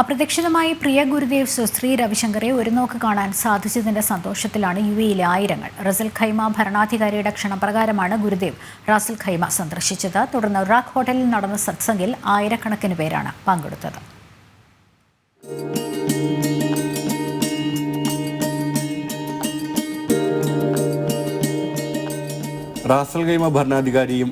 അപ്രതീക്ഷിതമായി പ്രിയ ഗുരുദേവ് സുശ്രീ രവിശങ്കറെ ഒരു നോക്ക് കാണാൻ സാധിച്ചതിന്റെ സന്തോഷത്തിലാണ് യു എയിലെ ആയിരങ്ങൾ. റസൽ ഖൈമ ഭരണാധികാരിയുടെ ക്ഷണപ്രകാരമാണ് ഗുരുദേവ് റാസൽ ഖൈമ സന്ദർശിച്ചത്. തുടർന്ന് റാക്ക് ഹോട്ടലിൽ നടന്ന സത്സംഗിൽ ആയിരക്കണക്കിന് പേരാണ് പങ്കെടുത്തത്. റാസൽ ഖൈമ ഭരണാധികാരിയും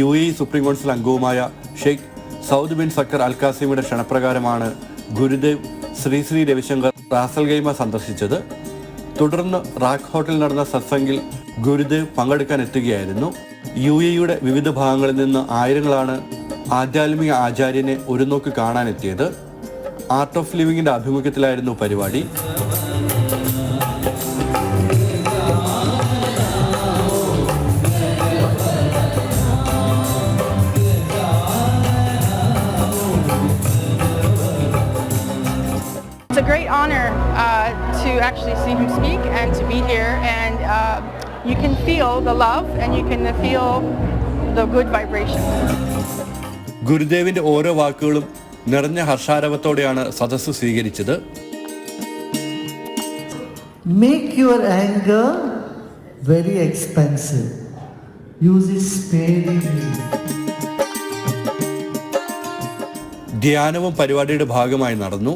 യു എ സുപ്രീം കൗൺസിൽ അംഗവുമായ ഷെയ്ഖ് സൗദ് ബിൻ സക്കർ അൽകാസിമിയുടെ ക്ഷണപ്രകാരമാണ് Gurudev Sri Sri Ravishankar Ras Al Khaimah സന്ദർശിച്ചത്. തുടർന്ന് റാക്ക് ഹോട്ടലിൽ നടന്ന സത്സംഗിൽ ഗുരുദേവ് പങ്കെടുക്കാൻ എത്തുകയായിരുന്നു. യു എയുടെ വിവിധ ഭാഗങ്ങളിൽ നിന്ന് ആയിരങ്ങളാണ് ആധ്യാത്മിക ആചാര്യനെ ഒരു നോക്ക് കാണാനെത്തിയത്. ആർട്ട് ഓഫ് ലിവിങ്ങിന്റെ ആഭിമുഖ്യത്തിലായിരുന്നു പരിപാടി. A great honor uh, to actually see him speak and to be here. And uh, you can feel the love and you can feel the good vibration. ഗുരുദേവിന്റെ ഓരോ വാക്കുകളും നിറഞ്ഞ ഹർഷാരവത്തോടെയാണ് സദസ്സ് സ്വീകരിച്ചത് Make your anger very expensive. Use it sparingly. ധ്യാനവും പരിപാടിയുടെ ഭാഗമായി നടന്നു.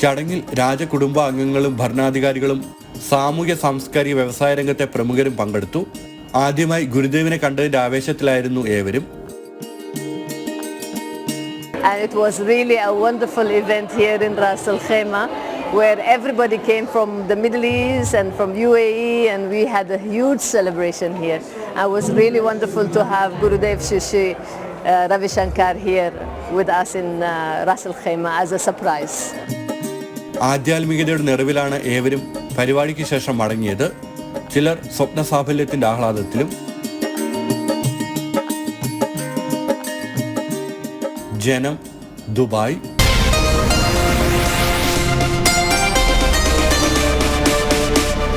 ചടങ്ങിൽ രാജകുടുംബാംഗങ്ങളും ഭരണാധികാരികളും സാമൂഹ്യ സാംസ്കാരിക വ്യവസായ രംഗത്തെ പ്രമുഖരും പങ്കെടുത്തു. ആദ്യമായി ഗുരുദേവിനെ കണ്ടതിന്റെ ആവേശത്തിലായിരുന്നു ഏവരും. And it was really a wonderful event here in Ras Al Khaimah where everybody came from the Middle East and from UAE and we had a huge celebration here. It was really wonderful to have Gurudev Shishi uh, Ravi Shankar here with us in uh, Ras Al Khaimah as a surprise. ആധ്യാത്മികതയുടെ നിറവിലാണ് ഏവരും പരിപാടിക്ക് ശേഷം മടങ്ങിയത് ചിലർ സ്വപ്ന സാഫല്യത്തിന്റെ ആഹ്ലാദത്തിലും ജനം Dubai